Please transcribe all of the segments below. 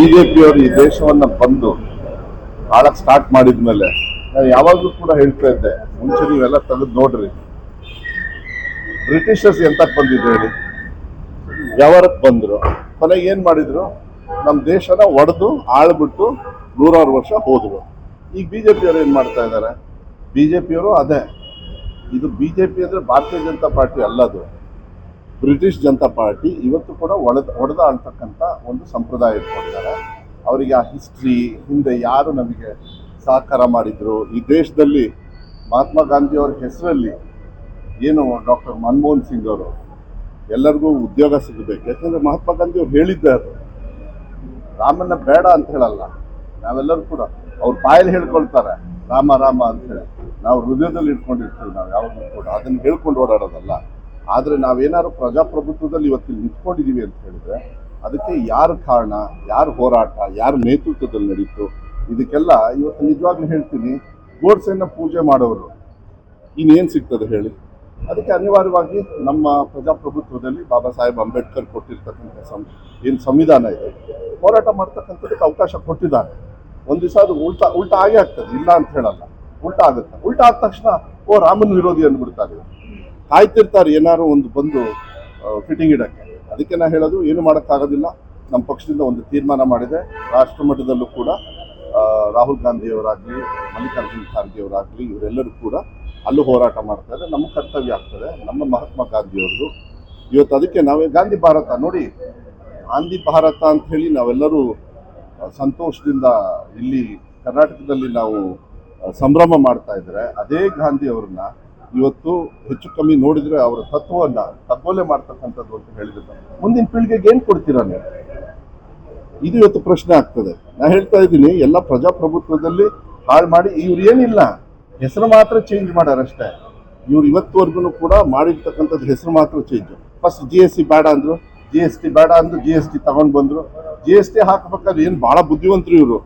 ಬಿಜೆಪಿಯವರು ಈ ದೇಶವನ್ನ ಬಂದು ಆಳಕ್ ಸ್ಟಾರ್ಟ್ ಮಾಡಿದ್ಮೇಲೆ ನಾನು ಯಾವಾಗಲೂ ಕೂಡ ಹೇಳ್ತಾ ಇದ್ದೆ, ಮುಂಚೆ ನೀವೆಲ್ಲ ತೆಗೆದು ನೋಡ್ರಿ. ಬ್ರಿಟಿಷರ್ಸ್ ಎಂತಕ್ಕೆ ಬಂದಿದ್ರು ಹೇಳಿ? ವ್ಯವಹಾರಕ್ಕೆ ಬಂದ್ರು? ಕೊನೆಗೆ ಏನ್ ಮಾಡಿದ್ರು? ನಮ್ಮ ದೇಶನ ಒಡೆದು ಆಳ್ಬಿಟ್ಟು ನೂರಾರು ವರ್ಷ ಹೋದ್ರು. ಈಗ ಬಿಜೆಪಿಯವರು ಏನ್ ಮಾಡ್ತಾ ಇದ್ದಾರೆ ಬಿಜೆಪಿಯವರು ಅದೇ. ಇದು ಬಿಜೆಪಿ ಅಂದ್ರೆ ಭಾರತೀಯ ಜನತಾ ಪಾರ್ಟಿ ಅಲ್ಲದು ಬ್ರಿಟಿಷ್ ಜನತಾ ಪಾರ್ಟಿ ಇವತ್ತು ಕೂಡ ಒಡೆದ ಒಡೆದ ಆಳ್ತಕ್ಕಂಥ ಒಂದು ಸಂಪ್ರದಾಯ ಇಟ್ಕೊಂಡಿದ್ದಾರೆ. ಅವರಿಗೆ ಆ ಹಿಸ್ಟ್ರಿ ಹಿಂದೆ ಯಾರು ನಮಗೆ ಸಹಕಾರ ಮಾಡಿದ್ರು? ಈ ದೇಶದಲ್ಲಿ ಮಹಾತ್ಮ ಗಾಂಧಿ ಅವರ ಹೆಸರಲ್ಲಿ ಏನು ಡಾಕ್ಟರ್ ಮನಮೋಹನ್ ಸಿಂಗ್ ಅವರು? ಎಲ್ಲರಿಗೂ ಉದ್ಯೋಗ ಸಿಗಬೇಕು ಯಾಕಂದರೆ ಮಹಾತ್ಮ ಗಾಂಧಿ ಅವ್ರು ಹೇಳಿದ್ದೆ ಅದು. ರಾಮನ್ನ ಬೇಡ ಅಂತ ಹೇಳಲ್ಲ. ನಾವೆಲ್ಲರೂ ಕೂಡ ಅವ್ರ ಬಾಯಲ್ಲಿ ಹೇಳ್ಕೊಳ್ತಾರೆ, ರಾಮ ರಾಮ ಅಂತ ಹೇಳಿ. ನಾವು ಹೃದಯದಲ್ಲಿ ಇಟ್ಕೊಂಡಿರ್ತೀವಿ ನಾವು ಯಾವಾಗಲೂ ಕೂಡ. ಅದನ್ನು ಹೇಳ್ಕೊಂಡು ಓಡಾಡೋದಲ್ಲ. ಆದರೆ ನಾವೇನಾದ್ರು ಪ್ರಜಾಪ್ರಭುತ್ವದಲ್ಲಿ ಇವತ್ತು ನಿಂತ್ಕೊಂಡಿದ್ದೀವಿ ಅಂತ ಹೇಳಿದ್ರೆ ಅದಕ್ಕೆ ಯಾರ ಕಾರಣ, ಯಾರ ಹೋರಾಟ, ಯಾರ ನೇತೃತ್ವದಲ್ಲಿ ನಡೀತು, ಇದಕ್ಕೆಲ್ಲ ಇವತ್ತು ನಿಜವಾಗ್ಲೂ ಹೇಳ್ತೀನಿ ಗೋಡ್ಸೆನ ಪೂಜೆ ಮಾಡೋರು ಇನ್ನೇನು ಸಿಗ್ತದೆ ಹೇಳಿ. ಅದಕ್ಕೆ ಅನಿವಾರ್ಯವಾಗಿ ನಮ್ಮ ಪ್ರಜಾಪ್ರಭುತ್ವದಲ್ಲಿ ಬಾಬಾ ಸಾಹೇಬ್ ಅಂಬೇಡ್ಕರ್ ಕೊಟ್ಟಿರ್ತಕ್ಕಂಥ ಸಂ, ಏನು ಸಂವಿಧಾನ ಇದೆ, ಹೋರಾಟ ಮಾಡ್ತಕ್ಕಂಥದ್ದಕ್ಕೆ ಅವಕಾಶ ಕೊಟ್ಟಿದ್ದಾರೆ. ಒಂದು ದಿವಸ ಅದು ಉಲ್ಟಾ ಉಲ್ಟಾ ಆಗೇ ಆಗ್ತದೆ, ಇಲ್ಲ ಅಂತ ಹೇಳಲ್ಲ, ಉಲ್ಟಾ ಆಗುತ್ತೆ. ಉಲ್ಟಾ ಆದ ತಕ್ಷಣ, ಓ ರಾಮನ ವಿರೋಧಿ ಅಂದ್ಬಿಡ್ತಾರೆ. ಕಾಯ್ತಿರ್ತಾರೆ, ಏನಾದ್ರು ಒಂದು ಬಂದು ಫಿಟ್ಟಿಂಗ್ ಇಡಕ್ಕೆ. ಅದಕ್ಕೆ ನಾ ಹೇಳೋದು, ಏನು ಮಾಡೋಕ್ಕಾಗೋದಿಲ್ಲ. ನಮ್ಮ ಪಕ್ಷದಿಂದ ಒಂದು ತೀರ್ಮಾನ ಮಾಡಿದೆ. ರಾಷ್ಟ್ರ ಮಟ್ಟದಲ್ಲೂ ಕೂಡ ರಾಹುಲ್ ಗಾಂಧಿಯವರಾಗಲಿ, ಮಲ್ಲಿಕಾರ್ಜುನ್ ಖರ್ಗೆ ಅವರಾಗಲಿ, ಇವರೆಲ್ಲರೂ ಕೂಡ ಅಲ್ಲೂ ಹೋರಾಟ ಮಾಡ್ತಾರೆ ನಮ್ಮ ಕರ್ತವ್ಯ ಆಗ್ತದೆ. ನಮ್ಮ ಮಹಾತ್ಮ ಗಾಂಧಿಯವ್ರದ್ದು. ಇವತ್ತು ಅದಕ್ಕೆ ನಾವೇ ಗಾಂಧಿ ಭಾರತ ನೋಡಿ, ಗಾಂಧಿ ಭಾರತ ಅಂತ ಹೇಳಿ ನಾವೆಲ್ಲರೂ ಸಂತೋಷದಿಂದ ಇಲ್ಲಿ ಕರ್ನಾಟಕದಲ್ಲಿ ನಾವು ಸಂಭ್ರಮ ಮಾಡ್ತಾ ಇದ್ರೆ, ಅದೇ ಗಾಂಧಿ ಅವ್ರನ್ನ ಇವತ್ತು ಹೆಚ್ಚು ಕಮ್ಮಿ ನೋಡಿದ್ರೆ ಅವರ ತತ್ವವನ್ನ ಕಗ್ಗೊಲೆ ಮಾಡ್ತಕ್ಕಂಥದ್ದು ಅಂತ ಹೇಳಿದ್ರು. ಮುಂದಿನ ಪೀಳಿಗೆಗೆ ಏನ್ ಕೊಡ್ತೀರಾ ನೀವು? ಇದು ಇವತ್ತು ಪ್ರಶ್ನೆ ಆಗ್ತದೆ. ನಾ ಹೇಳ್ತಾ ಇದ್ದೀನಿ, ಎಲ್ಲ ಪ್ರಜಾಪ್ರಭುತ್ವದಲ್ಲಿ ಹಾಳು ಮಾಡಿ ಇವ್ರು ಏನಿಲ್ಲ, ಹೆಸರು ಮಾತ್ರ ಚೇಂಜ್ ಮಾಡ್ಯಾರಷ್ಟೇ ಇವ್ರು ಇವತ್ತುವರೆಗೂ ಕೂಡ ಮಾಡಿರ್ತಕ್ಕಂಥದ್ದು ಹೆಸರು ಮಾತ್ರ change first G S T ಬೇಡ ಅಂದ್ರು ಜಿ ಎಸ್ ಟಿ ಬೇಡ ಅಂದ್ರು ಜಿ ಎಸ್ ಟಿ ತಗೊಂಡ್ ಬಂದ್ರು. ಜಿ ಎಸ್ ಟಿ ಹಾಕ್ಬೇಕಾದ್ರೆ ಏನು ಬಹಳ ಬುದ್ಧಿವಂತರು ಇವರು.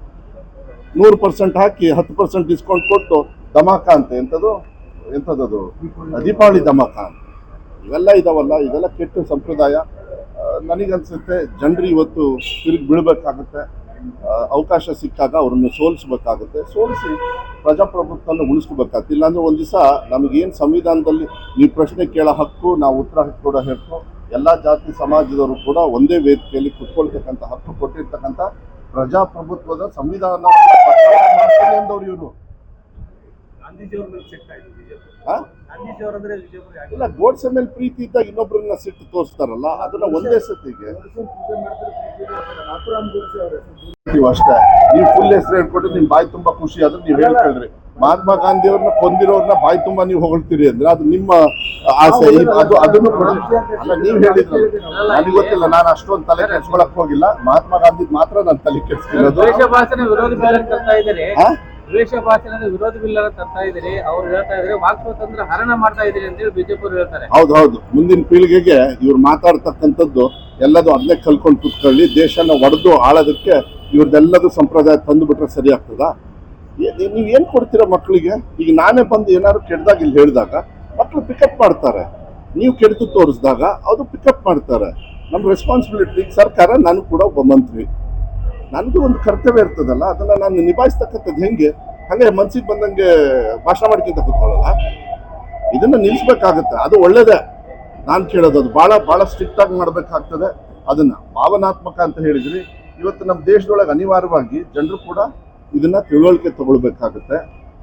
ನೂರು ಪರ್ಸೆಂಟ್ ಹಾಕಿ, ಹತ್ತು ಪರ್ಸೆಂಟ್ ಡಿಸ್ಕೌಂಟ್ ಕೊಟ್ಟು ಧಮಾಕ ಅಂತ ಎಂಥದ್ದು ಎಂಥದ್ದು ದೀಪಾವಳಿ ಧಮಾಕ ಇವೆಲ್ಲ ಇದಾವಲ್ಲ, ಇದೆಲ್ಲ ಕೆಟ್ಟ ಸಂಪ್ರದಾಯ. ನನಗನ್ಸುತ್ತೆ ಜನರು ಇವತ್ತು ತಿರುಗಿ ಬೀಳ್ಬೇಕಾಗುತ್ತೆ. ಅವಕಾಶ ಸಿಕ್ಕಾಗ ಅವ್ರನ್ನ ಸೋಲಿಸ್ಬೇಕಾಗುತ್ತೆ. ಸೋಲಿಸಿ ಪ್ರಜಾಪ್ರಭುತ್ವನ ಉಳಿಸ್ಕೋಬೇಕಾಗುತ್ತೆ. ಇಲ್ಲಾಂದ್ರೆ ಒಂದು ದಿವಸ ನಮಗೇನು ಸಂವಿಧಾನದಲ್ಲಿ ನೀವು ಪ್ರಶ್ನೆ ಕೇಳೋ ಹಕ್ಕು, ನಾವು ಉತ್ತರ ಕೊಡೋ ಹಕ್ಕು ಎಲ್ಲ ಜಾತಿ ಸಮಾಜದವರು ಕೂಡ ಒಂದೇ ವೇದಿಕೆಯಲ್ಲಿ ಕುತ್ಕೊಳ್ತಕ್ಕಂಥ ಹಕ್ಕು ಕೊಟ್ಟಿರ್ತಕ್ಕಂಥ ಪ್ರಜಾಪ್ರಭುತ್ವದ ಸಂವಿಧಾನ ಇವರು. ಇಲ್ಲ ಗೋಡ್ಸೆ ಮೇಲೆ ಪ್ರೀತಿ ಇದ್ದಾಗ ಇನ್ನೊಬ್ಬರನ್ನ ಸಿಟ್ಟು ತೋರಿಸ್ತಾರಲ್ಲ ಅದನ್ನ ಒಂದೇ ಸತಿಗೆ. ಅಷ್ಟೇ ನೀವು ಫುಲ್ ಹೆಸರು ಹೇಳ್ಕೊಟ್ಟು ನಿಮ್ ಬಾಯಿ ತುಂಬಾ ಖುಷಿ ಆದ್ರೆ ನೀವು ಹೇಳ್ಕೊಳ್ರಿ. ಮಹಾತ್ಮ ಗಾಂಧಿ ಅವ್ರನ್ನ ಕೊಂದಿರೋರ್ನ ಬಾಯಿ ತುಂಬಾ ನೀವು ಹೊಗಳ್ತೀರಿ ಅಂದ್ರೆ ಅದು ನಿಮ್ಮ ಆಸೆ ಅದು ಅದನ್ನು ಅಲ್ಲ ನೀವು ಹೇಳಿದ್ರು ನನಗೆ ಗೊತ್ತಿಲ್ಲ ನಾನು ಅಷ್ಟೊಂದು ತಲೆ ಕೆಡ್ಸ್ಕೊಳಕ್ ಹೋಗಿಲ್ಲ. ಮಹಾತ್ಮ ಗಾಂಧಿ ಮಾತ್ರ ನಾನು ತಲೆ ಕೆಡ್ಸ್ತಿರೋದು ದ್ವೇಷ? ಭಾಷಣದ ವಿರೋಧ ಬಿಲ್ ಅಂತ ತರ್ತಾ ಇದ್ದೀರಿ. ಅವ್ರು ಹೇಳ್ತಾ ಇದ್ರೆ ವಾಕ್ ಸ್ವಾತಂತ್ರ್ಯ ಹರಣ ಮಾಡ್ತಾ ಇದ್ದೀರಿ ಅಂತೇಳಿ ಬಿಜೆಪಿ ಹೇಳ್ತಾರೆ. ಹೌದು ಹೌದು. ಮುಂದಿನ ಪೀಳಿಗೆಗೆ ಇವ್ರು ಮಾತಾಡ್ತಕ್ಕಂಥದ್ದು ಎಲ್ಲದು ಅದನ್ನೇ ಕಲ್ಕೊಂಡು ಕುತ್ಕೊಳ್ಳಿ. ದೇಶನ ಒಡೆದು ಆಳೋದಕ್ಕೆ ಇವ್ರದ್ದೆಲ್ಲದೂ ಸಂಪ್ರದಾಯ ತಂದು ಬಿಟ್ರೆ ಸರಿ ಆಗ್ತದಾ ನೀವ್ ಏನ್ ಕೊಡ್ತೀರಾ ಮಕ್ಕಳಿಗೆ ಈಗ ನಾನೇ ಬಂದು ಏನಾದ್ರು ಕೆಡ್ದಾಗ ಇಲ್ಲಿ ಹೇಳಿದಾಗ ಮಕ್ಕಳು ಪಿಕಪ್ ಮಾಡ್ತಾರೆ. ನೀವು ಕೆಡ್ದು ತೋರಿಸಿದಾಗ ಅದು ಪಿಕಪ್ ಮಾಡ್ತಾರೆ. ನಮ್ಮ ರೆಸ್ಪಾನ್ಸಿಬಿಲಿಟಿ ಸರ್ಕಾರ, ನಾನು ಕೂಡ ಒಬ್ಬ ಮಂತ್ರಿ. ನನಗೂ ಒಂದು ಕರ್ತವ್ಯ ಇರ್ತದಲ್ಲ, ಅದನ್ನ ನಾನು ನಿಭಾಯಿಸ್ತಕ್ಕಂಥದ್ದು ಹೆಂಗೆ? ಹಂಗೆ ಮನ್ಸಿಗೆ ಬಂದಂಗೆ ಭಾಷಣ ಮಾಡ್ಕೊಂತ ಕೂತ್ಕೊಳ್ಳಲ್ಲ ಇದನ್ನ ನಿಲ್ಲಿಸ್ಬೇಕಾಗತ್ತೆ, ಅದು ಒಳ್ಳೇದೇ. ನಾನು ಕೇಳೋದು, ಅದು ಭಾಳ ಭಾಳ ಸ್ಟ್ರಿಕ್ಟ್ ಆಗಿ ಮಾಡ್ಬೇಕಾಗ್ತದೆ. ಅದನ್ನ ಭಾವನಾತ್ಮಕ ಅಂತ ಹೇಳಿದ್ರಿ. ಇವತ್ತು ನಮ್ಮ ದೇಶದೊಳಗೆ ಅನಿವಾರ್ಯವಾಗಿ ಜನರು ಕೂಡ ಇದನ್ನ ತಿಳುವಳಿಕೆ ತಗೊಳ್ಬೇಕಾಗುತ್ತೆ.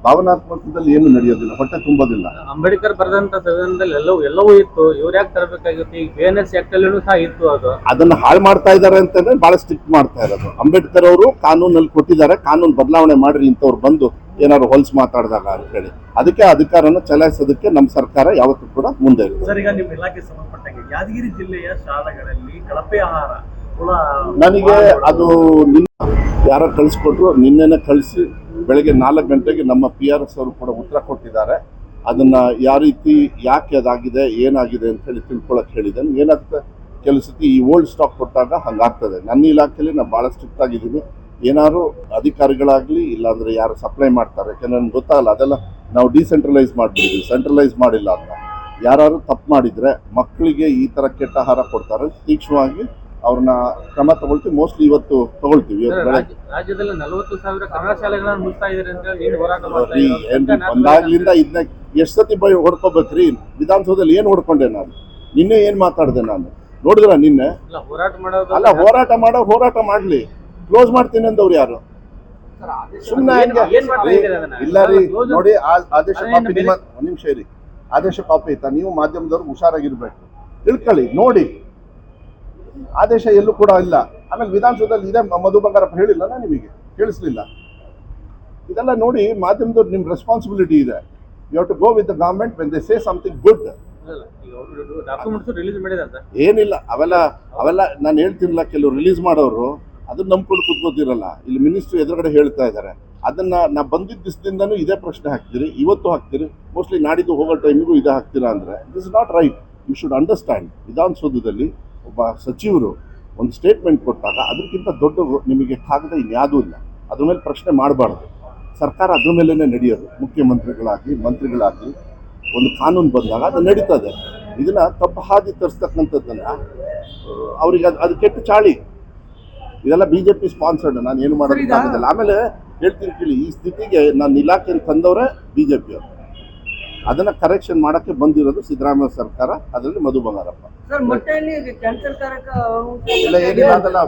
ಭಾವನಾತ್ಮಕದಲ್ಲಿ ಏನು ನಡೆಯೋದಿಲ್ಲ ಹೊಟ್ಟೆ ತುಂಬೋದಿಲ್ಲ. ಅಂಬೇಡ್ಕರ್ ಬರೆದಂತ ಸಂವಿಧಾನದಲ್ಲಿ ಎಲ್ಲವೂ ಎಲ್ಲವೂ ಇತ್ತು. ಇವ್ರು ಯಾಕೆ ತರಬೇಕಾಗಿತ್ತು? ಈಗ ಬಿ ಎನ್ ಎಸ್ ಸಹ ಇತ್ತು ಅದು. ಅದನ್ನ ಹಾಳು ಮಾಡ್ತಾ ಇದ್ದಾರೆ ಅಂತಂದ್ರೆ ಬಹಳ ಸ್ಟ್ರಿಕ್ಟ್ ಮಾಡ್ತಾ ಇರೋದು. ಅಂಬೇಡ್ಕರ್ ಅವರು ಕಾನೂನಲ್ಲಿ ಕೊಟ್ಟಿದ್ದಾರೆ ಕಾನೂನು ಬದಲಾವಣೆ ಮಾಡ್ರಿ ಇಂಥವ್ರು ಬಂದು ಏನಾದ್ರು ಹೊಲ್ಸ್ ಮಾತಾಡಿದಾಗ ಅಂತ ಹೇಳಿ ಅದಕ್ಕೆ ಆ ಅಧಿಕಾರನ ಚಲಾಯಿಸೋದಕ್ಕೆ ನಮ್ಮ ಸರ್ಕಾರ ಯಾವತ್ತೂ ಕೂಡ ಮುಂದೆ ಇರುತ್ತೆ ಸರ್ ಈಗ ನಿಮ್ಮ ಇಲಾಖೆ ಸಂಬಂಧಪಟ್ಟಂಗೆ ಯಾದಗಿರಿ ಜಿಲ್ಲೆಯ ಶಾಲೆಗಳಲ್ಲಿ ಕಳಪೆ ಆಹಾರ ನನಗೆ ಅದು ನಿನ್ನ ಯಾರೋ ಕಳಿಸ್ಕೊಟ್ರು ನಿನ್ನೆನೆ ಕಳಿಸಿ ಬೆಳಗ್ಗೆ ನಾಲ್ಕು ಗಂಟೆಗೆ ನಮ್ಮ ಪಿ ಆರ್ ಎಸ್ ಅವರು ಕೂಡ ಉತ್ತರ ಕೊಟ್ಟಿದ್ದಾರೆ. ಅದನ್ನು ಯಾವ ರೀತಿ, ಯಾಕೆ ಅದಾಗಿದೆ, ಏನಾಗಿದೆ ಅಂತ ಹೇಳಿ ತಿಳ್ಕೊಳಕ್ಕೆ ಹೇಳಿದ್ದೇನೆ. ಏನಾಗುತ್ತೆ? ಕೆಲವು ಸತಿ ಈ ಓಲ್ಡ್ ಸ್ಟಾಕ್ ಕೊಟ್ಟಾಗ ಹಂಗಾಗ್ತದೆ. ನನ್ನ ಇಲಾಖೆಯಲ್ಲಿ ನಾನು ಭಾಳ ಸ್ಟ್ರಿಕ್ಟ್ ಆಗಿದ್ದೀನಿ. ಏನಾದ್ರು ಅಧಿಕಾರಿಗಳಾಗಲಿ, ಇಲ್ಲಾಂದರೆ ಯಾರು ಸಪ್ಲೈ ಮಾಡ್ತಾರೆ, ಯಾಕಂದ್ರೆ ನನಗೆ ಗೊತ್ತಾಗಲ್ಲ. ಅದೆಲ್ಲ ನಾವು ಡಿಸೆಂಟ್ರಲೈಸ್ ಮಾಡಿಬಿಡ್ತೀವಿ ಸೆಂಟ್ರಲೈಸ್ ಮಾಡಿಲ್ಲ ಅಂತ. ಯಾರು ತಪ್ಪು ಮಾಡಿದರೆ ಮಕ್ಕಳಿಗೆ ಈ ಥರ ಕೆಟ್ಟ ಆಹಾರ ಕೊಡ್ತಾರೆ. ತೀಕ್ಷ್ಣವಾಗಿ ಅವ್ರನ್ನ ಕ್ರಮ ತಗೊಳ್ತೀವಿ ಮೋಸ್ಟ್ಲಿ ಇವತ್ತು ತಗೊಳ್ತೀವಿ ರಾಜ್ಯದಲ್ಲಿ ನಲವತ್ತು ಸಾವಿರ ಕನ್ನಡ ಶಾಲೆಗಳನ್ನು ಮುಗಿಸ್ತಾ ಇದ್ದಾರೆ ಅಂತ ಹೇಳಿ ಏನು ಹೋರಾಟ ಮಾಡ್ತಾ ರೀ ಇದ್ದಾರೆ? ಏನ್ರಿ ಬಂದಾಗ್ಲಿಂದ ಇದನ್ನ ಎಷ್ಟು ಸತಿ ಬೈ ಹೊಡ್ಕೋಬೇಕ್ರಿ? ವಿಧಾನಸೌಧದಲ್ಲಿ ಏನು ಹೊಡ್ಕೊಂಡೆ ನಾನು? ನಿನ್ನೆ ಏನು ಮಾತಾಡ್ದೆ ನಾನು? ನೋಡಿದ್ರ ನಿನ್ನೆ? ಹೋರಾಟ ಮಾಡೋದು ಅಲ್ಲ ಹೋರಾಟ ಮಾಡೋ ಹೋರಾಟ ಮಾಡ್ಲಿ. ಕ್ಲೋಸ್ ಮಾಡ್ತೀನಿ ಅಂದವ್ರು ಯಾರು? ಸುಮ್ಮನೆ? ಇಲ್ಲ ರೀ ನೋಡಿ ಆದೇಶ ಕಾಪಿ ನಿಮ್ಮ ನಿಮಿಷ ಇರಿ. ಆದೇಶ ಕಾಪಿ ಆಯ್ತಾ ನೀವು ಮಾಧ್ಯಮದವ್ರಿಗೆ ಹುಷಾರಾಗಿರ್ಬೇಕು. ತಿಳ್ಕೊಳ್ಳಿ ನೋಡಿ. ಆದೇಶ ಎಲ್ಲೂ ಕೂಡ ಇಲ್ಲ. ಆಮೇಲೆ ವಿಧಾನಸೌಧದಲ್ಲಿ ಇದೆ ಮಧು ಬಂಗಾರಪ್ಪ ಹೇಳಿಲ್ಲ ನಾನು ನಿಮಗೆ ಕೇಳಿಸ್ಲಿಲ್ಲ. ಇದೆಲ್ಲ ನೋಡಿ ಮಾಧ್ಯಮದವ್ರು ನಿಮ್ ರೆಸ್ಪಾನ್ಸಿಬಿಲಿಟಿ ಇದೆ. You have to go with the government when they say something good ಏನಿಲ್ಲ ಅವೆಲ್ಲ ಅವೆಲ್ಲ ನಾನು ಹೇಳ್ತಿರಲ್ಲ ಕೆಲವು ರಿಲೀಸ್ ಮಾಡೋರು ಅದನ್ನ ನಂಬ್ಕೊಂಡು ಕೂತ್ಕೋತಿರಲ್ಲ ಇಲ್ಲಿ ಮಿನಿಸ್ಟ್ರು ಎದುರುಗಡೆ ಹೇಳ್ತಾ ಇದ್ದಾರೆ. ಅದನ್ನ ನಾ ಬಂದಿದ್ದ ದಿವಸದಿಂದನೂ ಇದೇ ಪ್ರಶ್ನೆ ಹಾಕ್ತೀರಿ ಇವತ್ತು ಹಾಕ್ತೀರಿ ಮೋಸ್ಟ್ಲಿ ನಾಡಿದ್ದು ಹೋಗೋ ಟೈಮಿಗೂ ಇದೇ ಹಾಕ್ತೀರಾ ಅಂದ್ರೆ this is not right you should understand ವಿಧಾನಸೌಧದಲ್ಲಿ ಒಬ್ಬ ಸಚಿವರು ಒಂದು ಸ್ಟೇಟ್ಮೆಂಟ್ ಕೊಟ್ಟಾಗ ಅದಕ್ಕಿಂತ ದೊಡ್ಡ ನಿಮಗೆ ಕಾಗದ ಇನ್ಯಾವುದೂ ಇಲ್ಲ. ಅದ್ರ ಮೇಲೆ ಪ್ರಶ್ನೆ ಮಾಡಬಾರ್ದು. ಸರ್ಕಾರ ಅದ್ರ ಮೇಲೇ ನಡೆಯೋದು. ಮುಖ್ಯಮಂತ್ರಿಗಳಾಗಲಿ ಮಂತ್ರಿಗಳಾಗಲಿ ಒಂದು ಕಾನೂನು ಬಂದಾಗ ಅದು ನಡೀತದೆ ಇದನ್ನ ತಪ್ಪು ಹಾದಿ ತರಿಸ್ತಕ್ಕಂಥದ್ದನ್ನ ಅವ್ರಿಗೆ ಅದು ಅದು ಕೆಟ್ಟ ಚಾಳಿ. ಇದೆಲ್ಲ ಬಿ ಜೆ ಪಿ ಸ್ಪಾನ್ಸರ್ಡ್ ನಾನು ಏನು ಮಾಡೋದಕ್ಕಾಗೋದಿಲ್ಲ ಆಮೇಲೆ ಹೇಳ್ತೀನಿ ಕೇಳಿ ಈ ಸ್ಥಿತಿಗೆ ನಾನು ಇಲಾಖೆಯನ್ನು ತಂದವರೇ ಬಿ ಜೆ ಪಿಯವರು ಅದನ್ನ ಕರೆಕ್ಷನ್ ಮಾಡಕ್ಕೆ ಬಂದಿರೋದು ಸಿದ್ದರಾಮಯ್ಯ ಸರ್ಕಾರ ಅದರಲ್ಲಿ ಮಧು ಬಂಗಾರಪ್ಪ. ಇಲ್ಲ ಏನಿಲ್ಲ ಅದೆಲ್ಲ